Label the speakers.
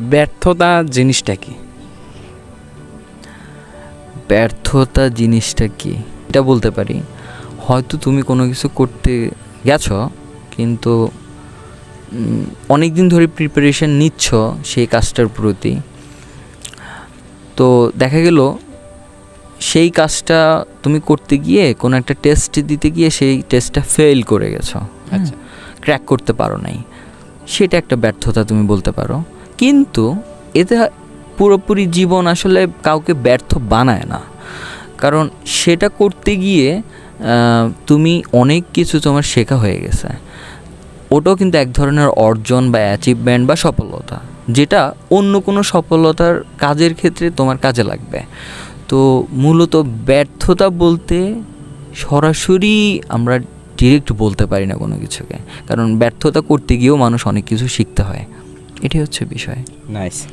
Speaker 1: ব্যর্থতা জিনিসটা কি?
Speaker 2: ব্যর্থতা জিনিসটা কি? এটা বলতে পারি। হয়তো তুমি কোনো কিছু করতে গেছো কিন্তু অনেক দিন ধরে প্রিপারেশন নিচ্ছ সেই কাজটার প্রতি। তো দেখা গেল সেই কাজটা তুমি করতে গিয়ে কোনো একটা টেস্ট দিতে গিয়ে সেই টেস্টটা ফেল করে গেছো।
Speaker 1: আচ্ছা।
Speaker 2: ক্র্যাক করতে পারো নাই। সেটা একটা ব্যর্থতা তুমি বলতে পারো। কিন্তু এতে পুরোপুরি জীবন আসলে কাউকে ব্যর্থ বানায় না। কারণ সেটা করতে গিয়ে তুমি অনেক কিছু তোমার শেখা হয়ে গেছে। ওটাও কিন্তু এক ধরনের অর্জন বা অ্যাচিভমেন্ট বা সফলতা, যেটা অন্য কোনো সফলতার কাজের ক্ষেত্রে তোমার কাজে লাগবে। তো মূলত ব্যর্থতা বলতে সরাসরি আমরা ডিরেক্ট বলতে পারি না কোনো কিছুকে। কারণ ব্যর্থতা করতে গিয়েও মানুষ অনেক কিছু শিখতে হয়। এটাই হচ্ছে বিষয়।
Speaker 1: নাইস